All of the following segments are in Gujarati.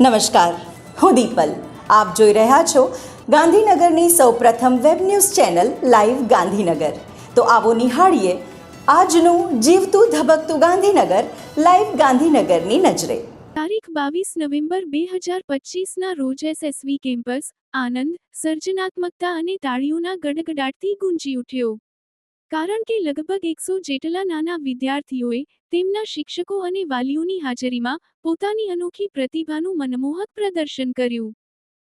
નમસ્કાર. હું દીપલ. આપ જોઈ રહ્યા છો ગાંધીનગરની સૌપ્રથમ web news channel live Gandhinagar. તો આવો નિહાળીએ આજનું જીવતું ધબકતું ગાંધીનગર લાઈવ ગાંધીનગરની નજરે. તારીખ બાવીસ નવેમ્બર બે હજાર પચીસના રોજ એસએસવી કેમ્પસ આનંદ, સર્જનાત્મકતા અને તાળીઓના ગડગડાટથી ગુંજી ઉઠ્યો. કારણ કે લગભગ એકસો જેટલા નાના વિદ્યાર્થીઓએ તેમના શિક્ષકો અને વાલીઓની હાજરીમાં પોતાની અનોખી પ્રતિભાનું મનમોહક પ્રદર્શન કર્યું.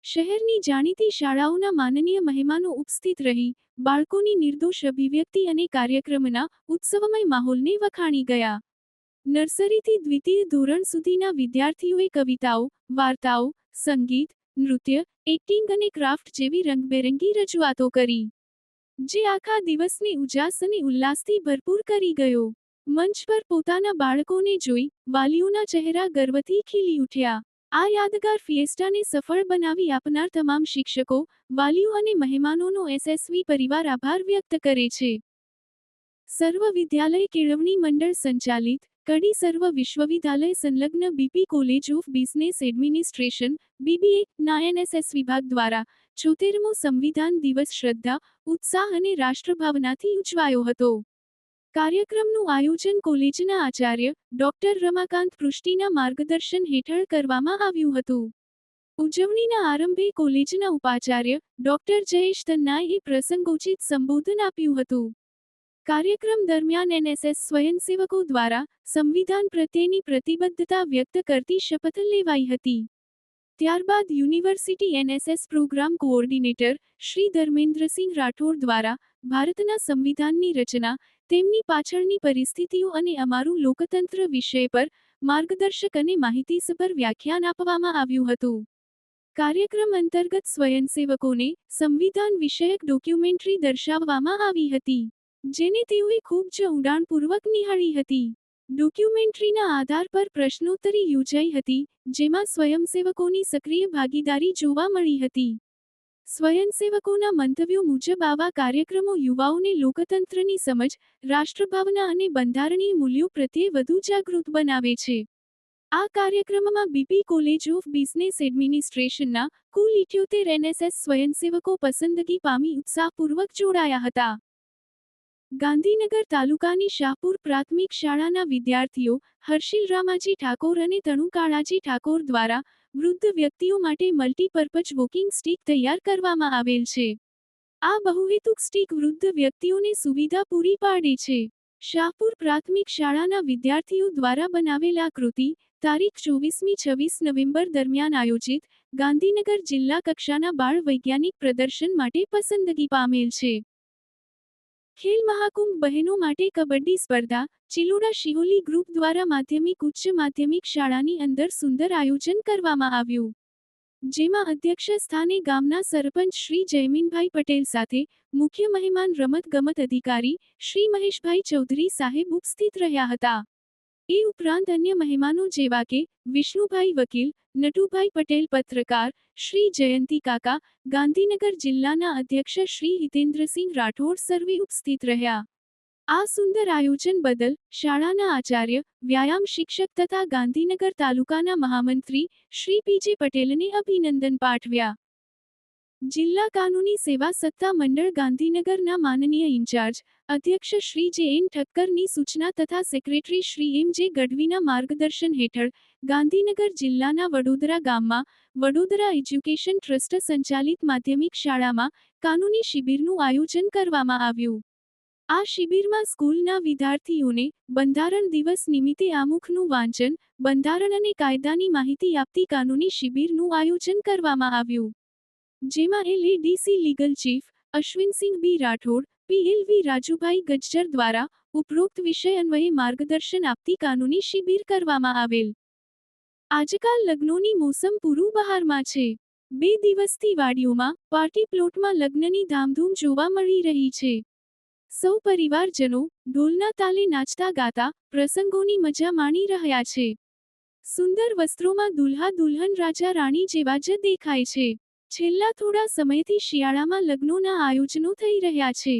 શહેરની જાણીતી શાળાઓના માનનીય મહેમાનો ઉપસ્થિત રહી, બાળકોની નિર્દોષ અભિવ્યક્તિ અને કાર્યક્રમના ઉત્સવમય માહોલને વખાણી ગયા. નર્સરીથી દ્વિતીય ધોરણ સુધીના વિદ્યાર્થીઓએ કવિતાઓ, વાર્તાઓ, સંગીત, નૃત્ય, એક્ટિંગ અને ક્રાફ્ટ જેવી રંગબેરંગી રજૂઆતો કરી. જે આખા દિવસને ઉજાસ અને ઉલ્લાસથી ભરપૂર કરી ગયો. મંચ પર પોતાના બાળકોને જોઈ વાલીઓના ચહેરા ગર્વથી ખીલી ઉઠ્યા. આ યાદગાર ફિએસ્ટાને સફળ બનાવી આપનાર તમામ શિક્ષકો, વાલીઓ અને મહેમાનોનો એસએસવી પરિવાર આભાર વ્યક્ત કરે છે. સર્વ વિદ્યાલય કેળવણી મંડળ સંચાલિત કડી સર્વ વિશ્વવિદ્યાલય સંલગ્ન BP college of business administration, BBA, ના એનએસએસ વિભાગ દ્વારા છોતેરમો સંવિધાન દિવસ શ્રદ્ધા, ઉત્સાહ અને રાષ્ટ્રભાવનાથી ઉજવાયો હતો. કાર્યક્રમનું આયોજન કોલેજના આચાર્ય, ડોક્ટર રમાકાંત પૃષ્ટિના માર્ગદર્શન હેઠળ કરવામાં આવ્યું હતું. ઉજવણીના આરંભે કોલેજના ઉપાચાર્ય, ડોક્ટર જયેશ તન્નાએ પ્રસંગોચિત સંબોધન આપ્યું હતું. કાર્યક્રમ દરમિયાન એનએસએસ સ્વયંસેવકો દ્વારા સંવિધાન પ્રત્યેની પ્રતિબદ્ધતા વ્યક્ત કરતી શપથ લેવાઈ હતી. ત્યારબાદ university NSS program coordinator Shri Dharmendrasinh Rathod દ્વારા ભારતના સંવિધાનની રચના, તેમની પાછળની પરિસ્થિતિઓ અને અમારું લોકતંત્ર વિષય પર માર્ગદર્શક અને માહિતીસભર વ્યાખ્યાન આપવામાં આવ્યું હતું. કાર્યક્રમ અંતર્ગત સ્વયંસેવકોને સંવિધાન વિષયક ડોક્યુમેન્ટરી દર્શાવવામાં આવી હતી. જેને તેઓએ ખૂબ જ ઊંડાણપૂર્વક નિહાળી હતી. ડોક્યુમેન્ટરીના આધાર પર પ્રશ્નોત્તરી યોજાઈ હતી, જેમાં સ્વયંસેવકોની સક્રિય ભાગીદારી જોવા મળી હતી. સ્વયંસેવકોના મંતવ્યો મુજબ આવા કાર્યક્રમો યુવાઓને લોકતંત્રની સમજ, રાષ્ટ્રભાવના અને બંધારણીય મૂલ્યો પ્રત્યે વધુ જાગૃત બનાવે છે. આ કાર્યક્રમમાં બીપી કોલેજ ઓફ બિઝનેસ એડમિનિસ્ટ્રેશનના કુલ ઇઠ્યોતેર એનએસએસ સ્વયંસેવકો પસંદગી પામી ઉત્સાહપૂર્વક જોડાયા હતા. ગાંધીનગર તાલુકાની શાહપુર પ્રાથમિક શાળાના વિદ્યાર્થીઓ હર્ષિલ રામાજી ઠાકોર અને તણુ કાળાજી ઠાકોર દ્વારા વૃદ્ધ વ્યક્તિઓ માટે મલ્ટીપર્પઝ વોકિંગ સ્ટીક તૈયાર કરવામાં આવેલ છે. આ બહુહેતુક સ્ટીક વૃદ્ધ વ્યક્તિઓને સુવિધા પૂરી પાડે છે. શાહપુર પ્રાથમિક શાળાના વિદ્યાર્થીઓ દ્વારા બનાવેલ કૃતિ તારીખ ચોવીસમી છવ્વીસ નવેમ્બર દરમિયાન આયોજિત ગાંધીનગર જિલ્લા કક્ષાના બાળ વૈજ્ઞાનિક પ્રદર્શન માટે પસંદગી પામેલ છે. ખેલ મહાકુંભ બહેનો માટે કબડ્ડી સ્પર્ધા, ચિલોડા શિહોલી ગ્રુપ દ્વારા માધ્યમિક, ઉચ્ચ માધ્યમિક શાળાની અંદર સુંદર આયોજન કરવામાં આવ્યું. જેમાં અધ્યક્ષ સ્થાને ગામના સરપંચ શ્રી જયમીનભાઈ પટેલ સાથે મુખ્ય મહેમાન રમત ગમત અધિકારી શ્રી મહેશભાઈ ચૌધરી સાહેબ ઉપસ્થિત રહ્યા હતા. એ ઉપરાંત અન્ય મહેમાનો જેવા કે, વિષ્ણુભાઈ વકીલ, નટુભાઈ પટેલ પત્રકાર, શ્રી જયંતી કાકા, ગાંધીનગર જિલ્લાના અધ્યક્ષ શ્રી હિતેન્દ્રસિંહ રાઠોડ સર્વે ઉપસ્થિત રહ્યા. આ સુંદર આયોજન બદલ શાળાના આચાર્ય, વ્યાયામ શિક્ષક તથા ગાંધીનગર તાલુકાના મહામંત્રી, શ્રી પીજે પટેલને અભિનંદન પાઠવ્યા. જિલ્લા કાનૂની સેવા સત્તા મંડળ ગાંધીનગરના માનનીય ઇન્ચાર્જ, અધ્યક્ષ શ્રી જે એન ઠક્કરની સૂચના તથા સેક્રેટરી શ્રી એમ જે ગઢવીના માર્ગદર્શન હેઠળ ગાંધીનગર જિલ્લાના વડોદરા ગામમાં વડોદરા એજ્યુકેશન ટ્રસ્ટ સંચાલિત માધ્યમિક શાળામાં કાનૂની શિબિરનું આયોજન કરવામાં આવ્યું. આ શિબિરમાં સ્કૂલના વિદ્યાર્થીઓને બંધારણ દિવસ નિમિત્તે આમુખનું વાંચન, બંધારણ અને કાયદાની માહિતી આપતી કાનૂની શિબિરનું આયોજન કરવામાં આવ્યું. જેમાં LADC legal chief Ashwinsinh B Rathod PLV Rajubhai Gajjar દ્વારા ઉપરોક્ત વિષય અન્વયે માર્ગદર્શન આપતી કાનૂની શિબિર કરવામાં આવેલ. આજકાલ લગ્નોની મોસમ પૂરું બહારમાં છે. બે દિવસથી વાડીઓમાં, પાર્ટી પ્લોટમાં લગ્નની ધામધૂમ જોવા મળી રહી છે. સૌ પરિવારજનો ઢોલના તાલે નાચતા ગાતા પ્રસંગોની મજા માણી રહ્યા છે. સુંદર વસ્ત્રોમાં દુલ્હા દુલ્હન રાજા રાણી જેવા જ દેખાય છે. છેલ્લા થોડા સમયથી શિયાળામાં લગ્નોના આયોજનો થઈ રહ્યા છે.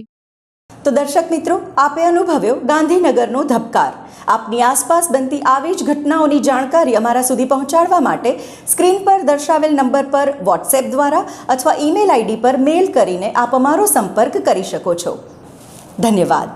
તો દર્શક મિત્રો, આપે અનુભવ્યો ગાંધીનગરનો ધબકાર. આપની આસપાસ બનતી આવી જ ઘટનાઓની જાણકારી અમારા સુધી પહોંચાડવા માટે સ્ક્રીન પર દર્શાવેલ નંબર પર વોટ્સએપ દ્વારા અથવા ઈમેલ આઈડી પર મેલ કરીને આપ અમારો સંપર્ક કરી શકો છો. ધન્યવાદ.